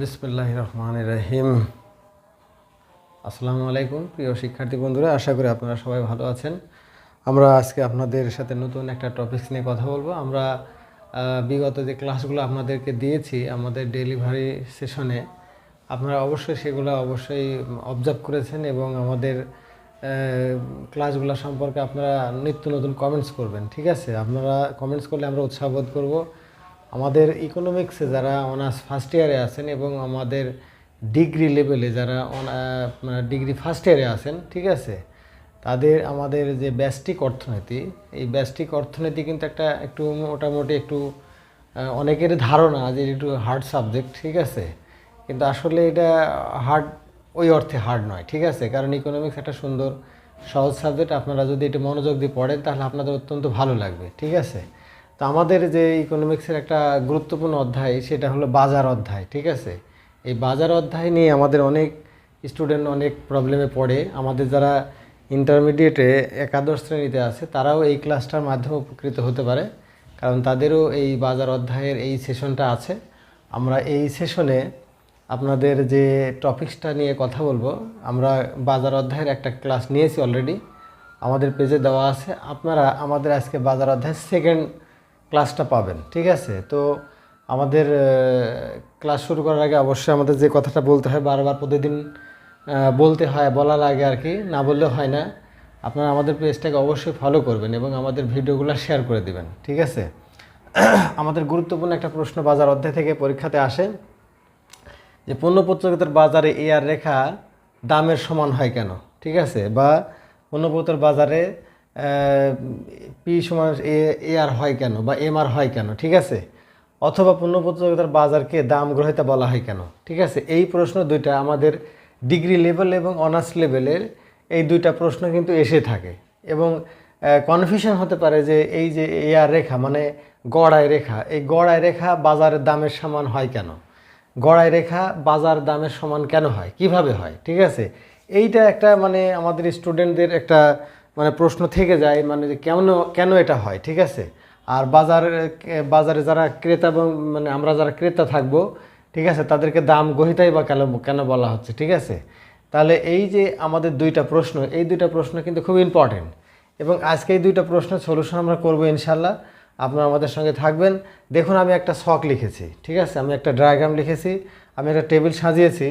বিসমুল্লাহ রহমান রহিম আসসালামু আলাইকুম, প্রিয় শিক্ষার্থী বন্ধুরা, আশা করি আপনারা সবাই ভালো আছেন। আমরা আজকে আপনাদের সাথে নতুন একটা টপিকস নিয়ে কথা বলব। আমরা বিগত যে ক্লাসগুলো আপনাদেরকে দিয়েছি আমাদের ডেলিভারি সেশনে আপনারা অবশ্যই সেগুলো অবশ্যই অবজার্ভ করেছেন এবং আমাদের ক্লাসগুলো সম্পর্কে আপনারা নিত্য নতুন কমেন্টস করবেন, ঠিক আছে? আপনারা কমেন্টস করলে আমরা উৎসাহ বোধ করব। আমাদের ইকোনমিক্সে যারা অনার্স ফার্স্ট ইয়ারে আছেন এবং আমাদের ডিগ্রি লেভেলে যারা ডিগ্রি ফার্স্ট ইয়ারে আছেন, ঠিক আছে? তাদের, আমাদের যে ব্যষ্টিক অর্থনীতি, এই ব্যষ্টিক অর্থনীতি কিন্তু একটা একটু মোটামুটি একটু অনেকের ধারণা যে একটু হার্ড সাবজেক্ট ঠিক আছে? কিন্তু আসলে এটা হার্ড ওই অর্থে হার্ড নয়, ঠিক আছে? কারণ ইকোনমিক্স একটা সুন্দর, সহজ সাবজেক্ট আপনারা যদি এটা মনোযোগ দিয়ে পড়েন, তাহলে আপনাদের অত্যন্ত ভালো লাগবে, ঠিক আছে? তো আমাদের যে ইকোনমিক্সের একটা গুরুত্বপূর্ণ অধ্যায়, সেটা হলো বাজার অধ্যায়, ঠিক আছে? এই বাজার অধ্যায় নিয়ে আমাদের অনেক স্টুডেন্ট অনেক প্রবলেমে পড়ে। আমাদের যারা ইন্টারমিডিয়েটে একাদশ শ্রেণীতে আছে, তারাও এই ক্লাসটার মাধ্যমে উপকৃত হতে পারে। কারণ তাদেরও এই বাজার অধ্যায়ের এই সেশনটা আছে। আমরা এই সেশনে আপনাদের যে টপিক্সটা নিয়ে কথা বলব, আমরা বাজার অধ্যায়ের একটা ক্লাস নিয়েছি অলরেডি আমাদের পেজে দেওয়া আছে। আপনারা আমাদের আজকে বাজার অধ্যায়ের সেকেন্ড ক্লাসটা পাবেন, ঠিক আছে? তো আমাদের ক্লাস শুরু করার আগে অবশ্যই আমাদের যে কথাটা বলতে হয়, বারবার প্রতিদিন বলতে হয়, বলা লাগে আর কি, না বললে হয় না। আপনারা আমাদের পেজটাকে অবশ্যই ফলো করবেন এবং আমাদের ভিডিওগুলো শেয়ার করে দিবেন, ঠিক আছে? আমাদের গুরুত্বপূর্ণ একটা প্রশ্ন বাজার অধ্যায় থেকে পরীক্ষাতে আসে যে পণ্য প্রতিযোগিতার বাজারে এ আর রেখা দামের সমান হয় কেন, ঠিক আছে? বা পণ্যপত্রের বাজারে পি সমান এ এ আর হয় কেন বা এম আর হয় কেন, ঠিক আছে? অথবা পণ্য প্রতিযোগিতার বাজারকে দাম গ্রহিতা বলা হয় কেন, ঠিক আছে? এই প্রশ্ন দুইটা আমাদের ডিগ্রি লেভেল এবং অনার্স লেভেলের এই দুইটা প্রশ্ন কিন্তু এসে থাকে। এবং কনফিউশন হতে পারে যে এই যে এ আর রেখা মানে গড়াই রেখা, এই গড়াই রেখা বাজারের দামের সমান হয় কেন? গড়াই রেখা বাজার দামের সমান কেন হয়? কীভাবে হয়? ঠিক আছে? এইটা একটা মানে আমাদের স্টুডেন্টদের একটা মানে প্রশ্ন থেকে যায় মানে যে কেন কেন এটা হয়, ঠিক আছে? আর বাজার, বাজারে যারা ক্রেতা এবং মানে আমরা যারা ক্রেতা থাকব, ঠিক আছে, তাদেরকে দাম গহিতাই বা কেন কেন বলা হচ্ছে, ঠিক আছে? তাহলে এই যে আমাদের দুইটা প্রশ্ন, এই দুইটা প্রশ্ন কিন্তু খুব ইম্পর্টেন্ট এবং আজকে এই দুইটা প্রশ্নের সলিউশন আমরা করব ইনশাল্লাহ আপনারা আমাদের সঙ্গে থাকবেন। দেখুন, আমি একটা শখ লিখেছি, ঠিক আছে? আমি একটা ডায়াগ্রাম লিখেছি, আমি একটা টেবিল সাজিয়েছি।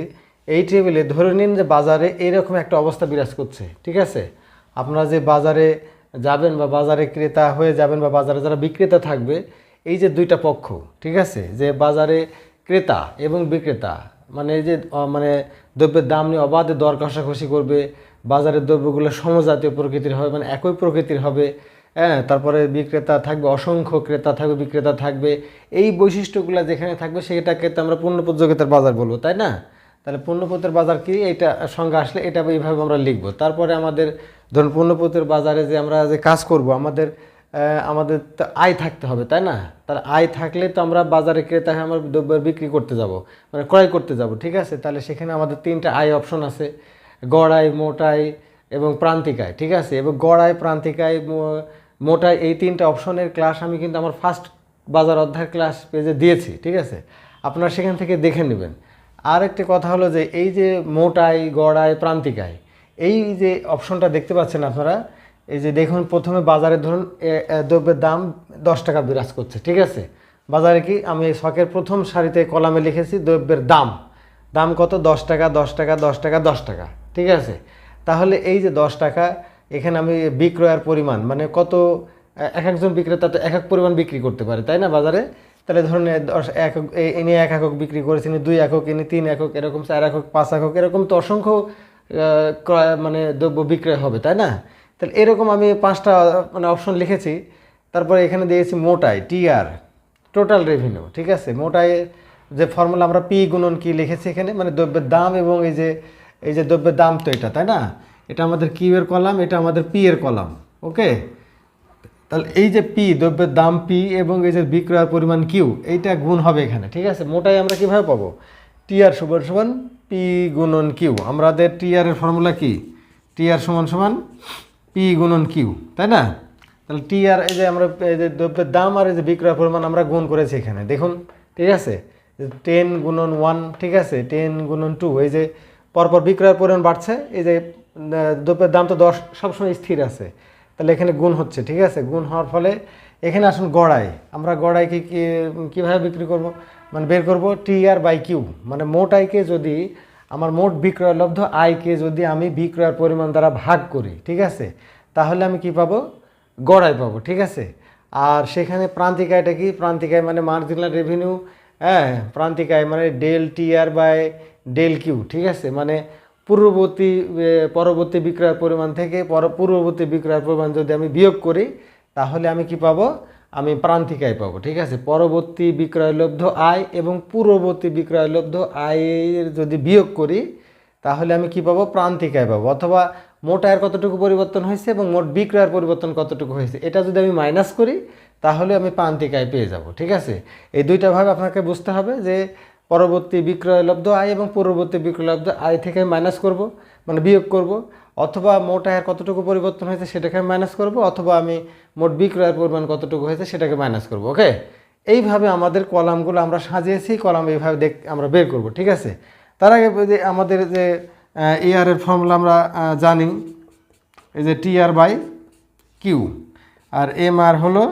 এই টেবিলে ধরে নিন যে বাজারে এইরকম একটা অবস্থা বিরাজ করছে, ঠিক আছে? আপনারা যে বাজারে যাবেন বা বাজারে ক্রেতা হয়ে যাবেন বা বাজারে যারা বিক্রেতা থাকবে, এই যে দুইটা পক্ষ, ঠিক আছে? যে বাজারে ক্রেতা এবং বিক্রেতা মানে এই যে মানে দ্রব্যের দাম নিয়ে অবাধে দর কষাকষি করবে বাজারের দ্রব্যগুলো সমজাতীয় প্রকৃতির হবে মানে একই প্রকৃতির হবে হ্যাঁ? তারপরে বিক্রেতা থাকবে, অসংখ্য ক্রেতা থাকবে, বিক্রেতা থাকবে, এই বৈশিষ্ট্যগুলো যেখানে থাকবে, সেটাকে তো আমরা পূর্ণ প্রতিযোগিতার বাজার বলব, তাই না? তাহলে পণ্যপত্রের বাজার কি? এইটা সংজ্ঞা আসলে এটা এইভাবে আমরা লিখব। তারপরে আমাদের ধরুন পণ্যপত্রের বাজারে যে আমরা যে কাজ করব, আমাদের আমাদের তো আয় থাকতে হবে, তাই না? তার আয় থাকলে তো আমরা বাজারে ক্রেতা হয়ে আমরা দ্রব্য বিক্রি করতে যাব মানে ক্রয় করতে যাব, ঠিক আছে? তাহলে সেখানে আমাদের তিনটা আয় অপশন আছে, গড় আয়, মোট আয় এবং প্রান্তিকায় ঠিক আছে? এবং গড় প্রান্তিকায় প্রান্তিক আয়, মো- মোট আয় এই তিনটা অপশনের ক্লাস আমি কিন্তু আমার ফার্স্ট বাজার অধ্যায়ের ক্লাস পেজে দিয়েছি, ঠিক আছে? আপনারা সেখান থেকে দেখে নেবেন। আর একটি কথা হলো যে এই যে মোট আয় গড় আয় প্রান্তিক আয় এই যে অপশনটা দেখতে পাচ্ছেন আপনারা, এই যে দেখুন প্রথমে বাজারে ধরুন দ্রব্যের দাম দশ টাকা বিরাজ করছে, ঠিক আছে? বাজারে কি আমি শখের প্রথম সারিতে কলামে লিখেছি দ্রব্যের দাম। দাম কত? দশ টাকা দশ টাকা দশ টাকা দশ টাকা, ঠিক আছে? তাহলে এই যে দশ টাকা, এখানে আমি বিক্রয়ের পরিমাণ মানে কত এক একজন বিক্রেতা তো এক এক পরিমাণ বিক্রি করতে পারে, তাই না বাজারে? তাহলে ধরুন এ দশ একক এ- ইনি এক একক বিক্রি করেছেন ইনি দুই একক ইনি তিন একক, এরকম চার একক, পাঁচ একক, এরকম তো অসংখ্য ক্রয় মানে দ্রব্য বিক্রয় হবে, তাই না? তাহলে এরকম আমি পাঁচটা মানে অপশন লিখেছি। তারপরে এখানে দিয়েছি মোটাই টিআর টোটাল রেভিনিউ ঠিক আছে? মোটাই যে ফর্মুলা আমরা পি গুণন কি লিখেছি এখানে মানে দ্রব্যের দাম এবং এই যে এই যে দ্রব্যের দাম তো এটা, তাই না? এটা আমাদের কিউ এর কলাম, এটা আমাদের পি এর কলাম ওকে তাহলে এই যে পি দ্রব্যের দাম পি এবং এই যে বিক্রয়ের পরিমাণ কিউ এইটা গুণ হবে এখানে, ঠিক আছে? মোটাই আমরা কীভাবে পাবো? টি আর সমান সমান পি গুণন কিউ আমাদের টি আর এর ফর্মুলা কি? টি আর সমান সমান পি গুণন কিউ তাই না? তাহলে টি আর এই যে আমরা, এই যে দ্রব্যের দাম আর এই যে বিক্রয় পরিমাণ আমরা গুণ করেছি এখানে, দেখুন, ঠিক আছে? টেন গুণন ওয়ান ঠিক আছে? টেন গুণন টু এই যে পরপর বিক্রয়ের পরিমাণ বাড়ছে, এই যে দ্রব্যের দাম তো দশ, সবসময় স্থির আছে। তাহলে এখানে গুণ হচ্ছে, ঠিক আছে? গুণ হওয়ার ফলে এখানে আসুন গড়াই। আমরা গড়াইকে কীভাবে বিক্রি করব? মানে বের করব টি আর বাই কিউ মানে মোট আয়কে যদি আমার মোট বিক্রয়লব্ধ আয়কে যদি আমি বিক্রয়ের পরিমাণ দ্বারা ভাগ করি, ঠিক আছে? তাহলে আমি কি পাবো? গড়াই পাবো, ঠিক আছে? আর সেখানে প্রান্তিকায়টা কি? প্রান্তিকায় মানে মার্জিনাল রেভিনিউ হ্যাঁ? প্রান্তিকায় মানে del T R by del Q ঠিক আছে? মানে পূর্ববর্তী পরবর্তী বিক্রয়ের পরিমাণ থেকে পর, পূর্ববর্তী বিক্রয়ের পরিমাণ যদি আমি বিয়োগ করি, তাহলে আমি কি পাবো? আমি প্রান্তিক আয় পাবো, ঠিক আছে? পরবর্তী বিক্রয়লব্ধ আয় এবং পূর্ববর্তী বিক্রয়লব্ধ আয়ের যদি বিয়োগ করি, তাহলে আমি কি পাবো? প্রান্তিক আয় পাবো। অথবা মোট আয়ের কতটুকু পরিবর্তন হয়েছে এবং মোট বিক্রয়ের পরিবর্তন কতটুকু হয়েছে, এটা যদি আমি মাইনাস করি, তাহলে আমি প্রান্তিক আয় পেয়ে যাব, ঠিক আছে? এই দুইটা ভাবে আপনাকে বুঝতে হবে যে পরবর্তী বিক্রয়লব্ধ আয় এবং পূর্ববর্তী বিক্রয়লব্ধ আয় থেকে মাইনাস করব মানে বিয়োগ করব, অথবা মোট আয়ের কতটুকু পরিবর্তন হয়েছে সেটাকে মাইনাস করব, অথবা আমি মোট বিক্রয়ের পরিমাণ কতটুকু হয়েছে সেটাকে মাইনাস করব ওকে এইভাবে আমাদের কলামগুলো আমরা সাজিয়েছি, কলাম এইভাবে দেখ, আমরা বের করব, ঠিক আছে? তার আগে যে আমাদের যে এআরের ফর্মুলা আমরা জানি, এই যে টি আর বাই কিউ আর এম আর হলো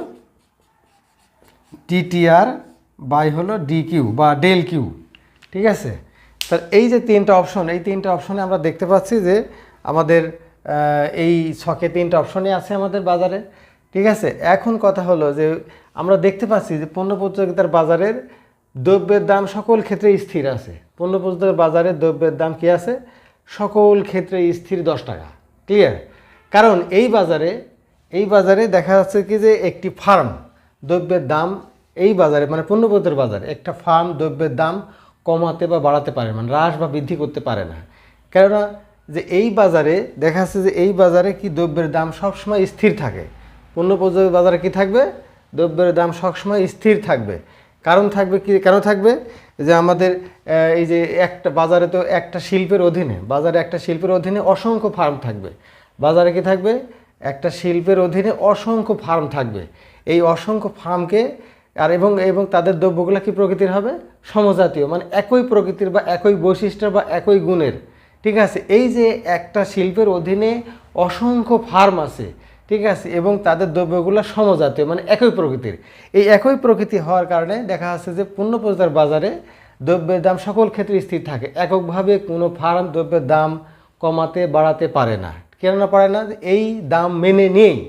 ডিটিআর বাই হলো ডি কিউ বা ডেল কিউ ঠিক আছে? তার এই যে তিনটা অপশন এই তিনটা অপশনে আমরা দেখতে পাচ্ছি যে আমাদের এই ছকে তিনটা অপশনই আছে আমাদের বাজারে, ঠিক আছে? এখন কথা হলো যে আমরা দেখতে পাচ্ছি যে পণ্য প্রতিযোগিতার বাজারের দ্রব্যের দাম সকল ক্ষেত্রে স্থির আছে। পণ্য প্রতিযোগিতার বাজারে দ্রব্যের দাম কি আছে? সকল ক্ষেত্রে স্থির দশ টাকা ক্লিয়ার কারণ এই বাজারে এই বাজারে দেখা যাচ্ছে কি যে একটি ফার্ম দ্রব্যের দাম এই বাজারে মানে পণ্যপত্রের বাজারে একটা ফার্ম দ্রব্যের দাম কমাতে বা বাড়াতে পারে মানে হ্রাস বা বৃদ্ধি করতে পারে না। কেননা যে এই বাজারে দেখা যাচ্ছে যে এই বাজারে কি দ্রব্যের দাম সবসময় স্থির থাকে। পণ্য বাজারে কি থাকবে? দ্রব্যের দাম সবসময় স্থির থাকবে। কারণ থাকবে কি, কেন থাকবে? যে আমাদের এই যে একটা, বাজারে তো একটা শিল্পের অধীনে, বাজারে একটা শিল্পের অধীনে অসংখ্য ফার্ম থাকবে। বাজারে কি থাকবে? একটা শিল্পের অধীনে অসংখ্য ফার্ম থাকবে। এই অসংখ্য ফার্মকে আর এবং এবং তাদের দ্রব্যগুলো কি প্রকৃতির হবে? সমজাতীয় মানে একই প্রকৃতির বা একই বৈশিষ্ট্য বা একই গুণের। ঠিক আছে? এই যে একটা শিল্পের অধীনে অসংখ্য ফার্ম আছে, ঠিক আছে? এবং তাদের দ্রব্যগুলো সমজাতীয় মানে একই প্রকৃতির। এই একই প্রকৃতি হওয়ার কারণে দেখা যাচ্ছে যে পণ্য প্রচার বাজারে দ্রব্যের দাম সকল ক্ষেত্রে স্থির থাকে। এককভাবে কোনো ফার্ম দ্রব্যের দাম কমাতে, বাড়াতে পারে না। কেননা পারে না, এই দাম মেনে নিয়েই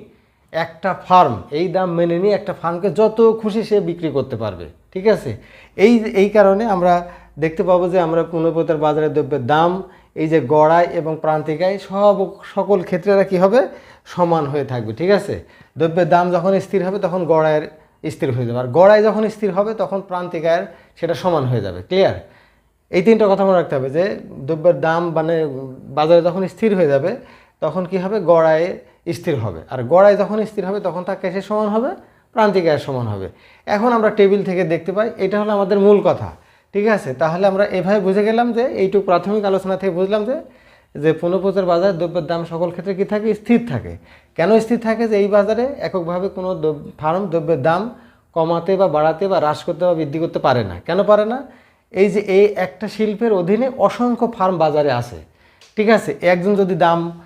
একটা ফার্ম, এই দাম মেনে নিয়ে একটা ফার্মকে যত খুশি সে বিক্রি করতে পারবে, ঠিক আছে? এই এই কারণে আমরা দেখতে পাবো যে আমরা পুনঃপ্রতার বাজারে দ্রব্যের দাম, এই যে গড়াই এবং প্রান্তিকায় সব, সকল ক্ষেত্রে কি হবে? সমান হয়ে থাকবে, ঠিক আছে? দ্রব্যের দাম যখন স্থির হবে তখন গড়ায়ের স্থির হয়ে যাবে, আর গড়াই যখন স্থির হবে তখন প্রান্তিকায়ের সেটা সমান হয়ে যাবে ক্লিয়ার এই তিনটা কথা মনে রাখতে হবে যে দ্রব্যের দাম মানে বাজারে যখন স্থির হয়ে যাবে তখন কি হবে? গড়ায় স্থির হবে। আর গড়ায় যখন স্থির হবে, তখন তার ক্যাশের সমান হবে, প্রান্তিক আয়ের সমান হবে। এখন আমরা টেবিল থেকে দেখতে পাই, এটা হলো আমাদের মূল কথা। ঠিক আছে? তাহলে আমরা এভাবে বুঝে গেলাম যে, এইটুকু প্রাথমিক আলোচনা থেকে বুঝলাম যে যে পুনঃপ্রচার বাজার দ্রব্যের দাম সকল ক্ষেত্রে কী থাকে? স্থির থাকে। কেন স্থির থাকে? যে এই বাজারে এককভাবে কোনো ফার্ম দ্রব্যের দাম কমাতে বা বাড়াতে বা হ্রাস করতে বা বৃদ্ধি করতে পারে না। কেন পারে না? এই যে এই একটা শিল্পের অধীনে অসংখ্য ফার্ম বাজারে আছে। ঠিক আছে? একজন যদি দাম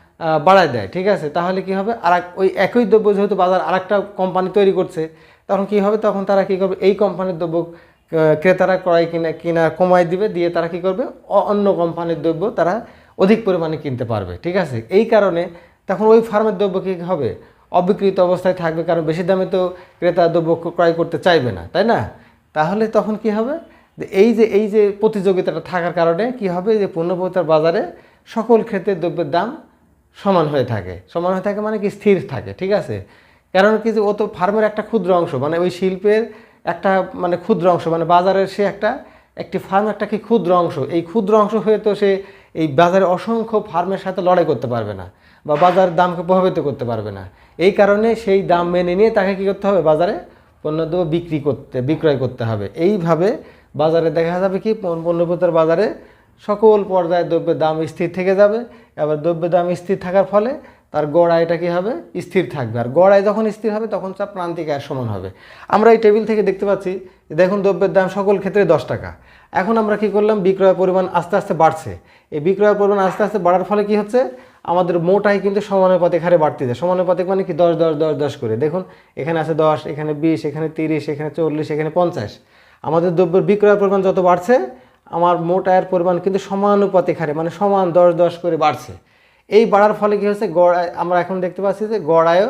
বাড়ায় দেয়, ঠিক আছে? তাহলে কি হবে? আর ওই একই দ্রব্য যেহেতু বাজার আরেকটা কোম্পানি তৈরি করছে, তখন কি হবে? তখন তারা কি করবে? এই কোম্পানির দ্রব্য ক্রেতারা ক্রয় কিনা কিনা কমায় দিবে, দিয়ে তারা কি করবে? অন্য কোম্পানির দ্রব্য তারা অধিক পরিমাণে কিনতে পারবে, ঠিক আছে? এই কারণে তখন ওই ফার্মের দ্রব্য কী হবে? অবিকৃত অবস্থায় থাকবে, কারণ বেশি দামে তো ক্রেতা দ্রব্য ক্রয় করতে চাইবে না, তাই না? তাহলে তখন কি হবে? যে এই যে এই যে প্রতিযোগিতাটা থাকার কারণে কি হবে? যে পণ্যপ্রতার বাজারে সকল ক্ষেত্রে দ্রব্যের দাম সমান হয়ে থাকে। সমান হয়ে থাকে মানে কি স্থির থাকে, ঠিক আছে? কারণ কি ও তো ফার্মের একটা ক্ষুদ্র অংশ মানে ওই শিল্পের একটা মানে ক্ষুদ্র অংশ মানে বাজারের সে একটা, একটি ফার্ম একটা কি ক্ষুদ্র অংশ। এই ক্ষুদ্র অংশ হয়ে তো সে এই বাজারে অসংখ্য ফার্মের সাথে লড়াই করতে পারবে না, বা বাজার দামকে প্রভাবিত করতে পারবে না। এই কারণে সেই দাম মেনে নিয়ে তাকে কী করতে হবে? বাজারে পণ্যদ্রব্য বিক্রি করতে, বিক্রয় করতে হবে। এইভাবে বাজারে দেখা যাবে কি পণ্যপত্রের বাজারে সকল পর্যায়ে দ্রব্যের দাম স্থির থেকে যাবে, এবার দ্রব্যের দাম স্থির থাকার ফলে তার গড়াইটা কী হবে? স্থির থাকবে। আর গড়াই যখন স্থির হবে, তখন চাপ প্রান্তিক আয়ের সমান হবে। আমরা এই টেবিল থেকে দেখতে পাচ্ছি, দেখুন দ্রব্যের দাম সকল ক্ষেত্রে দশ টাকা। এখন আমরা কি করলাম? বিক্রয় পরিমাণ আস্তে আস্তে বাড়ছে। এই বিক্রয় পরিমাণ আস্তে আস্তে বাড়ার ফলে কি হচ্ছে? আমাদের মোটাই কিন্তু সমানুপাতিক হারে বাড়তে যায়। সমানুপাতিক মানে কি? দশ দশ দশ দশ করে। দেখুন, এখানে আছে দশ, এখানে বিশ, এখানে তিরিশ, এখানে চল্লিশ, এখানে পঞ্চাশ। আমাদের দ্রব্যের বিক্রয় পরিমাণ যত বাড়ছে আমার মোট আয়ের পরিমাণ কিন্তু সমানুপাতিক হারে মানে সমান দশ দশ করে বাড়ছে। এই বাড়ার ফলে কি হচ্ছে গড় আমরা এখন দেখতে পাচ্ছি যে গড় আয়ও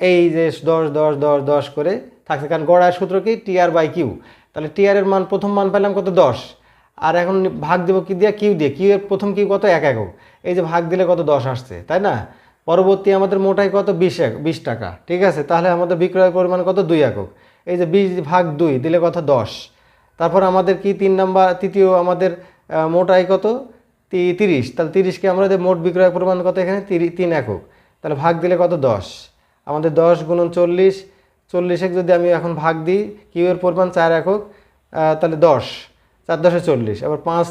এই যে দশ দশ দশ দশ করে থাকছে। কারণ গড় আয়ের সূত্র কি? টিআর বাই কিউ তাহলে টিআর এর মান, প্রথম মান পেলাম কত? দশ। আর এখন ভাগ দেবো কি দিয়ে? কিউ দিয়ে। কিউ এর প্রথম কিউ কত? এক একক। এই যে ভাগ দিলে কত? দশ আসছে, তাই না? পরবর্তী আমাদের মোটাই কত? বিশ এক, বিশ টাকা, ঠিক আছে? তাহলে আমাদের বিক্রয় পরিমাণ কত? দুই একক। এই যে বিশ ভাগ দুই দিলে কত? দশ। তারপর আমাদের কি তিন নাম্বার, তৃতীয় আমাদের মোট আয় কত? তিরিশ। তাহলে তিরিশকে আমরা মোট বিক্রয় পরিমাণ কত এখানে? তিন একক। তাহলে ভাগ দিলে কত? দশ। আমাদের দশ গুণন চল্লিশ চল্লিশে যদি আমি এখন ভাগ দিই, কিউ এর পরিমাণ চার একক তাহলে দশ। চার দশে চল্লিশ। আবার পাঁচ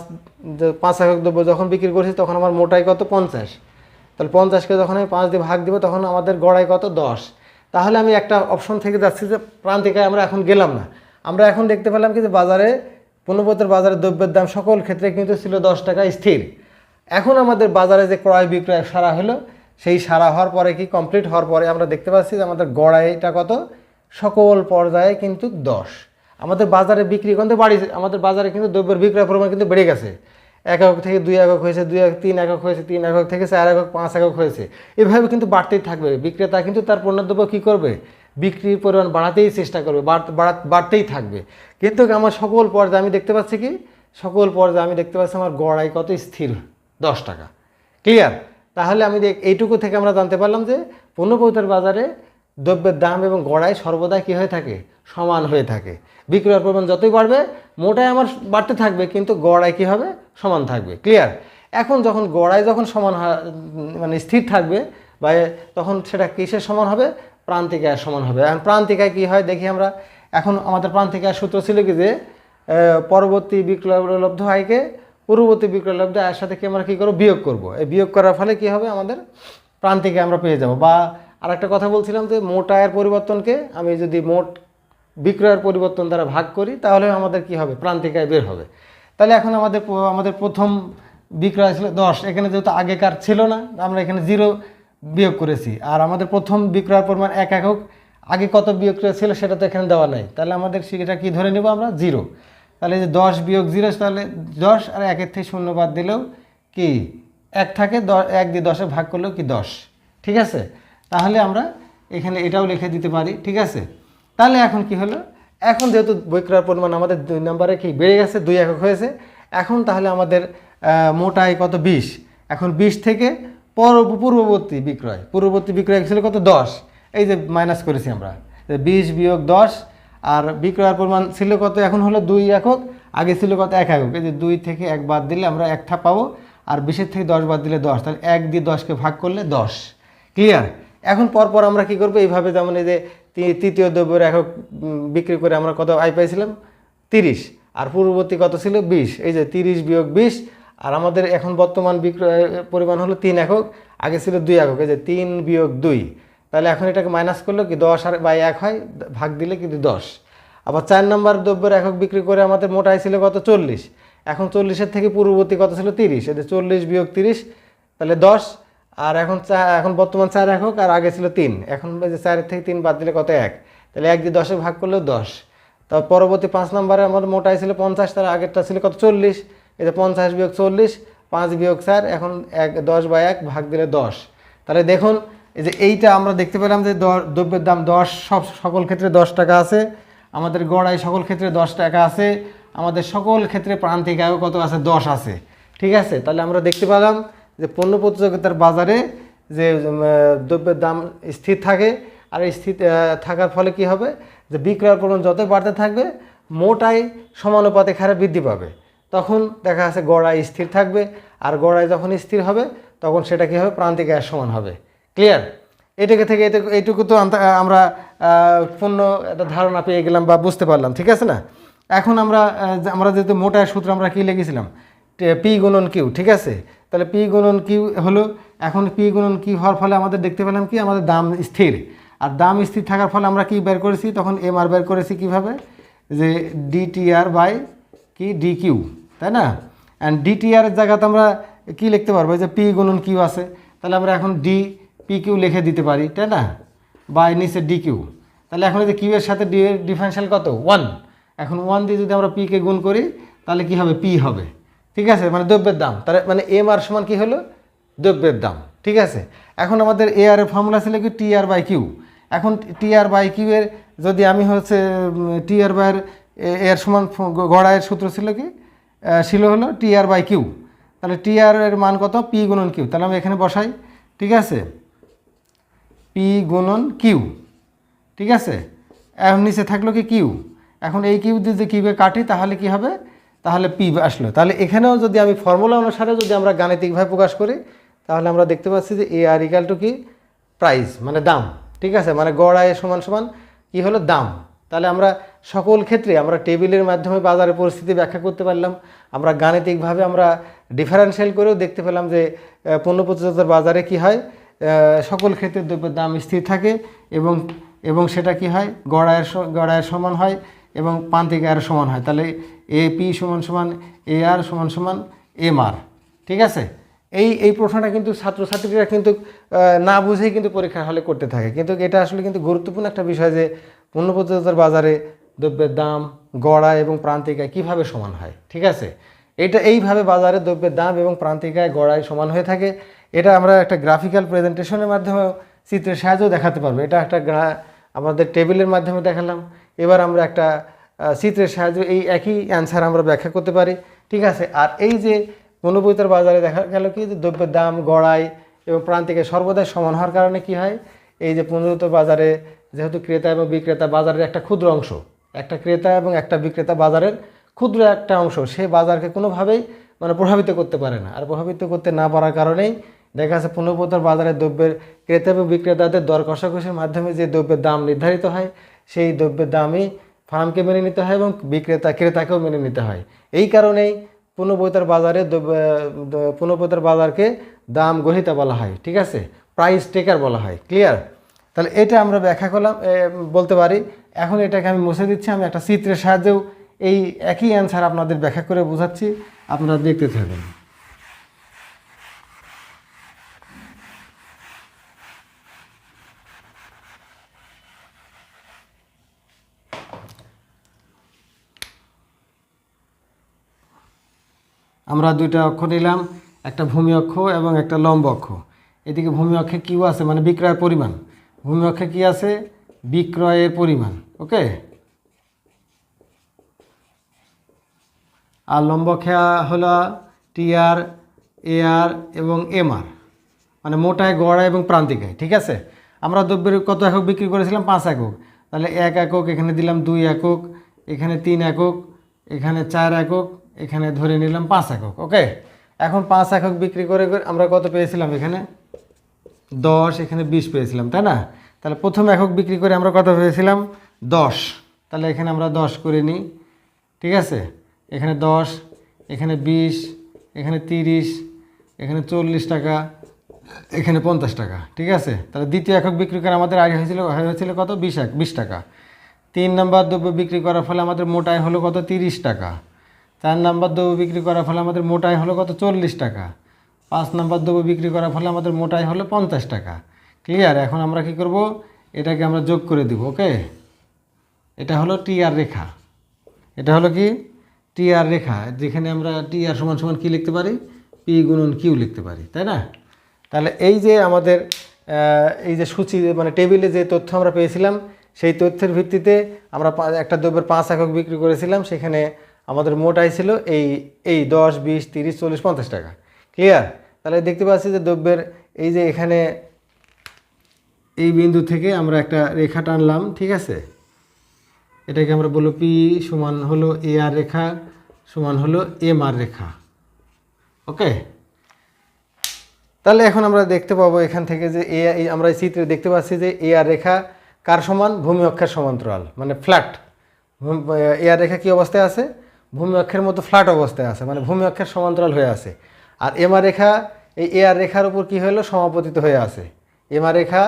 পাঁচ একক দ্রব্য যখন বিক্রি করছি, তখন আমার মোটাই কত? পঞ্চাশ। তাহলে পঞ্চাশকে যখন আমি পাঁচ দিয়ে ভাগ দিব, তখন আমাদের গড়াই কত? দশ। তাহলে আমি একটা অপশন থেকে যাচ্ছি যে প্রান্তিকায় আমরা এখন গেলাম না। আমরা এখন দেখতে পেলাম কিন্তু বাজারে, পণ্যপত্রের বাজারে দ্রব্যের দাম সকল ক্ষেত্রে কিন্তু ছিল দশ টাকা স্থির। এখন আমাদের বাজারে যে ক্রয় বিক্রয় সারা হলো, সেই সারা হওয়ার পরে কি কমপ্লিট হওয়ার পরে আমরা দেখতে পাচ্ছি যে আমাদের গড়াইটা কত? সকল পর্যায়ে কিন্তু দশ। আমাদের বাজারে বিক্রি কিন্তু বাড়ি আমাদের বাজারে কিন্তু দ্রব্যের বিক্রয় পরিমাণ কিন্তু বেড়ে গেছে। এক একক থেকে দুই একক হয়েছে, দুই একক, তিন একক হয়েছে, তিন একক থেকে চার একক, পাঁচ একক হয়েছে। এভাবে কিন্তু বাড়তেই থাকবে। বিক্রেতা কিন্তু তার পণ্যদ্রব্য কী করবে? বিক্রির পরিমাণ বাড়াতেই চেষ্টা করবে, বাড়- বাড়তেই থাকবে। কিন্তু আমার সকল পর্যায়ে আমি দেখতে পাচ্ছি কি? সকল পর্যায়ে আমি দেখতে পাচ্ছি আমার গড়াই কত স্থির, দশ টাকা। ক্লিয়ার তাহলে আমি এইটুকু থেকে আমরা জানতে পারলাম যে পণ্যপৌতের বাজারে দ্রব্যের দাম এবং গড়াই সর্বদাই কী হয়ে থাকে? সমান হয়ে থাকে। বিক্রয়ের পরিমাণ যতই বাড়বে, মোটাই আমার বাড়তে থাকবে, কিন্তু গড়াই কী হবে? সমান থাকবে। ক্লিয়ার এখন যখন গড়াই যখন সমান মানে স্থির থাকবে, বা তখন সেটা কিসের সমান হবে? প্রান্তিকায় সমান হবে। এখন প্রান্তিকায় কী হয় দেখি আমরা। এখন আমাদের প্রান্তিকায় সূত্র ছিল কি যে পরবর্তী বিক্রয়লব্ধ আয়কে পূর্ববর্তী বিক্রয়লব্ধ আয়ের সাথে কি আমরা কী করব? বিয়োগ করব। এই বিয়োগ করার ফলে কি হবে? আমাদের প্রান্তিকে আমরা পেয়ে যাব। বা আর একটা কথা বলছিলাম যে, মোট আয়ের পরিবর্তনকে আমি যদি মোট বিক্রয়ের পরিবর্তন দ্বারা ভাগ করি, তাহলে আমাদের কি হবে? প্রান্তিকায় বের হবে। তাহলে এখন আমাদের আমাদের প্রথম বিক্রয় ছিল দশ। এখানে যেহেতু আগেকার ছিল না, আমরা এখানে জিরো বিয়োগ করেছি। আর আমাদের প্রথম বিক্রয়ের পরিমাণ এক একক। আগে কত বিক্রয় ছিল সেটা তো এখানে দেওয়া নাই। তাহলে আমাদের সেটা কি ধরে নেব আমরা? জিরো। তাহলে যে দশ বিয়োগ জিরো তাহলে দশ আর একের থেকে শূন্য বাদ দিলেও কি এক থাকে, দ- এক দিয়ে দশে ভাগ করলেও কি দশ। ঠিক আছে? তাহলে আমরা এখানে এটাও লিখে দিতে পারি, ঠিক আছে? তাহলে এখন কি হলো? এখন যেহেতু বই ক্রয়ের পরিমাণ আমাদের দুই নম্বরে কি বেড়ে গেছে, দুই একক হয়েছে। এখন তাহলে আমাদের মোটাই কত? বিশ। এখন বিশ থেকে পূর্ববর্তী বিক্রয়। পূর্ববর্তী বিক্রয় ছিল কত? দশ। এই যে মাইনাস করেছি আমরা। বিশ বিয়োগ দশ, আর বিক্রয়ের পরিমাণ ছিল কত? এখন হলো দুই একক। আগে ছিল কত? এক একক। এই যে দুই থেকে এক বাদ দিলে আমরা একটা পাবো। আর বিশের থেকে দশ বাদ দিলে দশ। তাহলে এক দিয়ে দশকে ভাগ করলে দশ। ক্লিয়ার এখন পরপর আমরা কি করব? এইভাবে যেমন এই যে তৃতীয় দ্রব্যের একক বিক্রি করে আমরা কত আয় পাইছিলাম তিরিশ। আর পূর্ববর্তী কত ছিল? বিশ। এই যে তিরিশ বিয়োগ বিশ আর আমাদের এখন বর্তমান বিক্রয় পরিমাণ হলো তিন একক, আগে ছিল দুই একক যে তিন বিয়োগ দুই। তাহলে এখন এটাকে মাইনাস করলে কি দশ আর বাই এক হয়, ভাগ দিলে কিন্তু দশ। আবার চার নম্বর দ্রব্যের একক বিক্রি করে আমাদের মোটাই ছিল কত? চল্লিশ। এখন চল্লিশের থেকে পূর্ববর্তী কত ছিল? তিরিশ। এতে চল্লিশ বিয়োগ তিরিশ, তাহলে দশ। আর এখন চা, এখন বর্তমান চার একক, আর আগে ছিল তিন। এখন যে চারের থেকে তিন বাদ দিলে কত? এক। তাহলে এক দিয়ে দশে ভাগ করলেও দশ। তার পরবর্তী পাঁচ নম্বরে আমাদের মোটাই ছিল পঞ্চাশ, তার আগেরটা ছিল কত? চল্লিশ। যে পঞ্চাশ বিয়োগ চল্লিশ, পাঁচ বিয়োগ চার, এখন এক, দশ বা এক ভাগ দিলে দশ। তাহলে দেখুন, এই যে এইটা আমরা দেখতে পেলাম যে দ্রব্যের দাম দশ, সব সকল ক্ষেত্রে দশ টাকা আছে। আমাদের গড়াই সকল ক্ষেত্রে দশ টাকা আছে। আমাদের সকল ক্ষেত্রে প্রান্তিক আয়ও কত আছে? দশ আছে। ঠিক আছে? তাহলে আমরা দেখতে পেলাম যে পণ্য প্রতিযোগিতার বাজারে যে দ্রব্যের দাম স্থির থাকে। আর স্থির থাকার ফলে কি হবে? যে বিক্রয়ের পরিমাণ যতই বাড়তে থাকবে, মোটাই সমানুপাতিক হারে বৃদ্ধি পাবে। তখন দেখা যাচ্ছে গড়াই স্থির থাকবে, আর গড়াই যখন স্থির হবে, তখন সেটা কী হবে? প্রান্তিক আয়ের সমান হবে। ক্লিয়ার এটাকে থেকে এটুকু তো আমরা পূর্ণ একটা ধারণা পেয়ে গেলাম বা বুঝতে পারলাম, ঠিক আছে না? এখন আমরা আমরা যেহেতু মোটা সূত্র আমরা কী লিখেছিলাম? পি গুণন কিউ ঠিক আছে? তাহলে পি গুণন কিউ হলো, এখন পি গুণন কিউ হওয়ার ফলে আমাদের দেখতে পেলাম কি? আমাদের দাম স্থির। আর দাম স্থির থাকার ফলে আমরা কি বের করেছি? তখন এম আর বের করেছি কীভাবে? যে ডিটিআর বাই কি? ডি কিউ তাই না? অ্যান্ড ডিটিআর এর জায়গাতে আমরা কি লিখতে পারব? যে পি গুণন কিউ আছে, তাহলে আমরা এখন ডি পি কিউ লিখে দিতে পারি, তাই না? বাই নিচে ডি কিউ তাহলে এখন যদি কিউ এর সাথে ডি এর ডিফারেন্সিয়াল কত? ওয়ান এখন ওয়ান দিয়ে যদি আমরা পিকে গুণ করি, তাহলে কি হবে? পি হবে, ঠিক আছে? মানে দ্রব্যের দাম, তাহলে মানে এম আর সমান কি হলো? দ্রব্যের দাম, ঠিক আছে? এখন আমাদের এ আর ফর্মুলা ছিল কি? টি আর বাই কিউ এখন টি আর বাই কিউ এর যদি আমি হচ্ছে টি আর বাই এর সমান ফ- গড়াইয়ের সূত্র ছিল কি? ছিল হলো টি আর বাই কিউ তাহলে টি আর এর মান কত? পি গুণন কিউ তাহলে আমি এখানে বসাই, ঠিক আছে? পি গুণন কিউ ঠিক আছে? এখন নিচে থাকল কি কিউ এখন এই কিউ যদি কিউকে কাটি, তাহলে কি হবে? তাহলে পি আসলো। তাহলে এখানেও যদি আমি ফর্মুলা অনুসারে যদি আমরা গাণিতিকভাবে প্রকাশ করি, তাহলে আমরা দেখতে পাচ্ছি যে এ আর ইকাল টু কি? প্রাইস মানে দাম। ঠিক আছে? মানে গড় আয়ের সমান সমান কি হলো? দাম। তাহলে আমরা সকল ক্ষেত্রে আমরা টেবিলের মাধ্যমে বাজারের পরিস্থিতি ব্যাখ্যা করতে পারলাম। আমরা গাণিতিকভাবে আমরা ডিফারেন্সিয়াল করেও দেখতে পেলাম যে পণ্য প্রতিযোগিতার বাজারে কি হয়? সকল ক্ষেত্রে দ্রব্যের দাম স্থির থাকে এবং এবং সেটা কি হয়? গড়ায়ের গড়ায়ের সমান হয় এবং প্রান্তিক আয়ের সমান হয়। তাহলে এ পি সমান সমান এ আর সমান সমান এম আর, ঠিক আছে? এই এই প্রশ্নটা কিন্তু ছাত্রছাত্রীরা কিন্তু না বুঝেই কিন্তু পরীক্ষার হলে করতে থাকে। কিন্তু এটা আসলে কিন্তু গুরুত্বপূর্ণ একটা বিষয় যে, পণ্য বাজারে দ্রব্যের দাম, গড়া এবং প্রান্তিকায় কীভাবে সমান হয়? ঠিক আছে? এটা এইভাবে বাজারে দ্রব্যের দাম এবং প্রান্তিকায় গড়ায় সমান হয়ে থাকে। এটা আমরা একটা গ্রাফিক্যাল প্রেজেন্টেশনের মাধ্যমে চিত্রের সাহায্যেও দেখাতে পারব। এটা একটা আমাদের টেবিলের মাধ্যমে দেখালাম। এবার আমরা একটা চিত্রের সাহায্যে এই একই অ্যান্সার আমরা ব্যাখ্যা করতে পারি। ঠিক আছে? আর এই যে মনোবৈতার বাজারে দেখা গেল কি যে দ্রব্যের দাম গড়াই এবং প্রান্তিকে সর্বদাই সমান হওয়ার কারণে কি হয়? এই যে পুনরুত বাজারে যেহেতু ক্রেতা এবং বিক্রেতা বাজারের একটা ক্ষুদ্র অংশ একটা ক্রেতা এবং একটা বিক্রেতা বাজারের ক্ষুদ্র একটা অংশ, সে বাজারকে কোনোভাবেই মানে প্রভাবিত করতে পারে না। আর প্রভাবিত করতে না পারার কারণেই দেখা যাচ্ছে পুনর্বতার বাজারে দ্রব্যের ক্রেতা এবং বিক্রেতাদের দর কষাকষির মাধ্যমে যে দ্রব্যের দাম নির্ধারিত হয়, সেই দ্রব্যের দামই ফার্মকে মেনে নিতে হয় এবং বিক্রেতা, ক্রেতাকেও মেনে নিতে হয়। এই কারণেই পুনর্বতার বাজারে পুনর্বতার বাজারকে দাম গ্রহিতা বলা হয়, ঠিক আছে? প্রাইস টেকার বলা হয় ক্লিয়ার তাহলে এটা আমরা ব্যাখ্যা করলাম বলতে পারি এখন এটাকে আমি মুছে দিচ্ছি, আমি একটা চিত্রের সাহায্যেও এই একই অ্যান্সার আপনাদের ব্যাখ্যা করে বোঝাচ্ছি। আপনারা দেখতে থাকবেন আমরা দুইটা অক্ষ নিলাম, একটা ভূমি অক্ষ এবং একটা লম্ব অক্ষ। এদিকে ভূমি অক্ষে কিউ আছে মানে বিক্রয়ের পরিমাণ। ভূমি অক্ষে কী আছে বিক্রয়ের পরিমাণ ওকে আর লম্ব অক্ষে হলো টিআর, এআর এবং এমআর মানে মোটায় গড়া এবং প্রান্তিকায়, ঠিক আছে? আমরা দ্রব্যের কত একক বিক্রি করেছিলাম? পাঁচ একক। তাহলে এক একক, এখানে দিলাম দুই একক, এখানে তিন একক, এখানে চার একক, এখানে ধরে নিলাম পাঁচ একক ওকে এখন পাঁচ একক বিক্রি করে করে আমরা কত পেয়েছিলাম এখানে? দশ, এখানে বিশ পেয়েছিলাম, তাই না? তাহলে প্রথম একক বিক্রি করে আমরা কত পেয়েছিলাম? দশ। তাহলে এখানে আমরা দশ করে নিই। ঠিক আছে? এখানে দশ, এখানে বিশ, এখানে তিরিশ, এখানে চল্লিশ টাকা, এখানে পঞ্চাশ টাকা। ঠিক আছে? তাহলে দ্বিতীয় একক বিক্রি করে আমাদের আগে হয়েছিল হয়েছিল কত? বিশ এক বিশ টাকা। তিন নাম্বার দ্রব্য বিক্রি করার ফলে আমাদের মোটাই হলো কত? তিরিশ টাকা। চার নাম্বার দ্রব্য বিক্রি করার ফলে আমাদের মোটাই হলো কত? চল্লিশ টাকা। পাঁচ নাম্বার দ্রব্য বিক্রি করার ফলে আমাদের মোটাই হলো পঞ্চাশ টাকা। ক্লিয়ার এখন আমরা কি করব? এটাকে আমরা যোগ করে দিব, ওকে? এটা হলো টি আর রেখা। এটা হলো কি? টি আর রেখা। যেখানে আমরা টি আর সমান সমান কী লিখতে পারি? পি গুণন কিউ লিখতে পারি, তাই না? তাহলে এই যে আমাদের এই যে সূচি মানে টেবিলে যে তথ্য আমরা পেয়েছিলাম, সেই তথ্যের ভিত্তিতে আমরা একটা দ্রব্যের পাঁচ একক বিক্রি করেছিলাম, সেখানে আমাদের মোটাই ছিল এই এই দশ, বিশ, তিরিশ, চল্লিশ, পঞ্চাশ টাকা। ক্লিয়ার তাহলে দেখতে পাচ্ছি যে দ্রব্যের এই যে এখানে এই বিন্দু থেকে আমরা একটা রেখা টানলাম, ঠিক আছে? এটাকে আমরা বলব পি সমান হলো এ আর রেখা সমান হলো এম আর রেখা, ওকে? তাহলে এখন আমরা দেখতে পাবো এখান থেকে যে এ আমরা এই চিত্রে দেখতে পাচ্ছি যে এ আর রেখা কার সমান? ভূমি অক্ষের সমান্তরাল মানে ফ্ল্যাট এ আর রেখা কী অবস্থায় আছে? ভূমি অক্ষের মতো ফ্ল্যাট অবস্থায় আছে মানে ভূমি অক্ষের সমান্তরাল হয়ে আছে। আর এম আর রেখা, এই এ আর রেখার উপর কী হলো? সমাপতিত হয়ে আছে। এম আর রেখা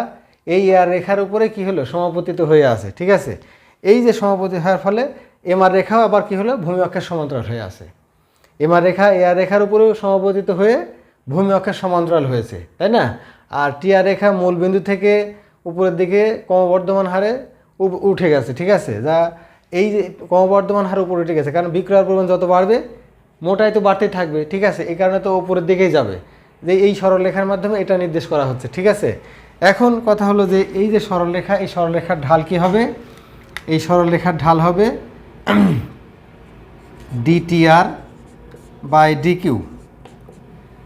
এই আর রেখার উপরে কী হলো? সমাপতিত হয়ে আছে, ঠিক আছে? এই যে সমাপতি হওয়ার ফলে এমআর রেখাও আবার কি হলো? ভূমি অক্ষের সমান্তরাল হয়ে আছে। এমআর রেখা এআর রেখার উপরেও সমাপতিত হয়ে ভূমি অক্ষের সমান্তরাল হয়েছে, তাই না? আর টিআর রেখা মূল বিন্দু থেকে উপরের দিকে ক্রমবর্ধমান হারে উঠে গেছে, ঠিক আছে? যা এই যে ক্রমবর্ধমান হারে উপরে উঠে গেছে, কারণ বিক্রয়ের পরিমাণ যত বাড়বে, মোটাই তো বাড়তেই থাকবে, ঠিক আছে? এই কারণে তো উপরের দিকেই যাবে। যে এই সরলরেখার মাধ্যমে এটা নির্দেশ করা হচ্ছে, ঠিক আছে? এখন কথা হলো যে এই যে সরলরেখা, এই সরলরেখার ঢাল কি হবে? এই সরলরেখার ঢাল হবে D D T R by D Q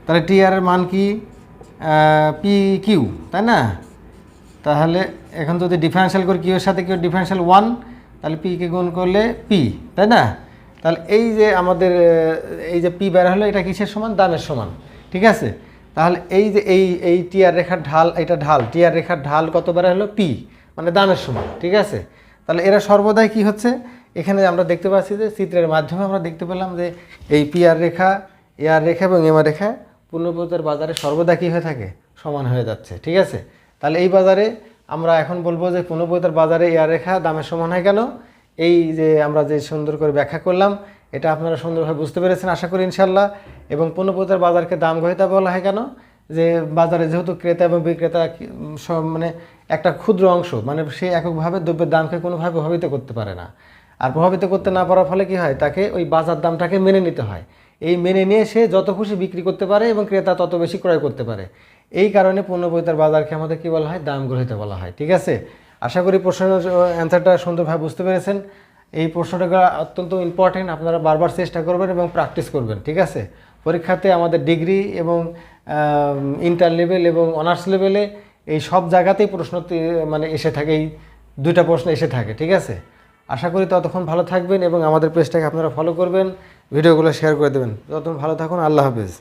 তাহলে টিআর এর মান কি? পি কিউ তাই না? তাহলে এখন যদি ডিফারেন্সিয়াল করি কিউ এর সাথে কিউ ডিফারেন্সিয়াল ওয়ান তাহলে পি কে গুণ করলে পি তাই না? তাহলে এই যে আমাদের এই যে পি বের হলো, এটা কিসের সমান? দামের সমান। ঠিক আছে? তাহলে এই যে এই এই টিআর রেখার ঢাল, এটা ঢাল টিআর রেখার ঢাল কতবার হলো? পি মানে দামের সময় ঠিক আছে? তাহলে এরা সর্বদাই কি হচ্ছে? এখানে আমরা দেখতে পাচ্ছি যে চিত্রের মাধ্যমে আমরা দেখতে পেলাম যে এই পিআর রেখা এআর রেখা এবং এমআর রেখা পূর্ণপ্রতার বাজারে সর্বদা কী হয়ে থাকে? সমান হয়ে যাচ্ছে, ঠিক আছে? তাহলে এই বাজারে আমরা এখন বলব যে পূর্ণপ্রতার বাজারে এআর রেখা দামের সমান হয় কেন এই যে আমরা যে সুন্দর করে ব্যাখ্যা করলাম, এটা আপনারা সুন্দরভাবে বুঝতে পেরেছেন, আশা করি ইনশাল্লাহ এবং পণ্যপ্রতার বাজারকে দাম গ্রহিতা বলা হয় কেন? যে বাজারে যেহেতু ক্রেতা এবং বিক্রেতা মানে একটা ক্ষুদ্র অংশ মানে সে এককভাবে দ্রব্যের দামকে কোনোভাবে প্রভাবিত করতে পারে না। আর প্রভাবিত করতে না পারার ফলে কি হয়? তাকে ওই বাজার দামটাকে মেনে নিতে হয়। এই মেনে নিয়ে সে যত খুশি বিক্রি করতে পারে এবং ক্রেতা তত বেশি ক্রয় করতে পারে। এই কারণে পণ্যপ্রতার বাজারকে আমাদের কী বলা হয়? দাম গ্রহিত বলা হয়। ঠিক আছে? আশা করি প্রশ্নের অ্যান্সারটা সুন্দরভাবে বুঝতে পেরেছেন। এই প্রশ্নটা অত্যন্ত ইম্পর্টেন্ট আপনারা বারবার চেষ্টা করবেন এবং প্র্যাকটিস করবেন। ঠিক আছে? পরীক্ষাতে আমাদের ডিগ্রি এবং ইন্টার লেভেল এবং অনার্স লেভেলে এই সব জায়গাতেই প্রশ্ন মানে এসে থাকে, এই দুইটা প্রশ্ন এসে থাকে, ঠিক আছে? আশা করি ততক্ষণ ভালো থাকবেন এবং আমাদের পেজটাকে আপনারা ফলো করবেন ভিডিওগুলো শেয়ার করে দেবেন। ততক্ষণ ভালো থাকুন, আল্লাহ হাফেজ।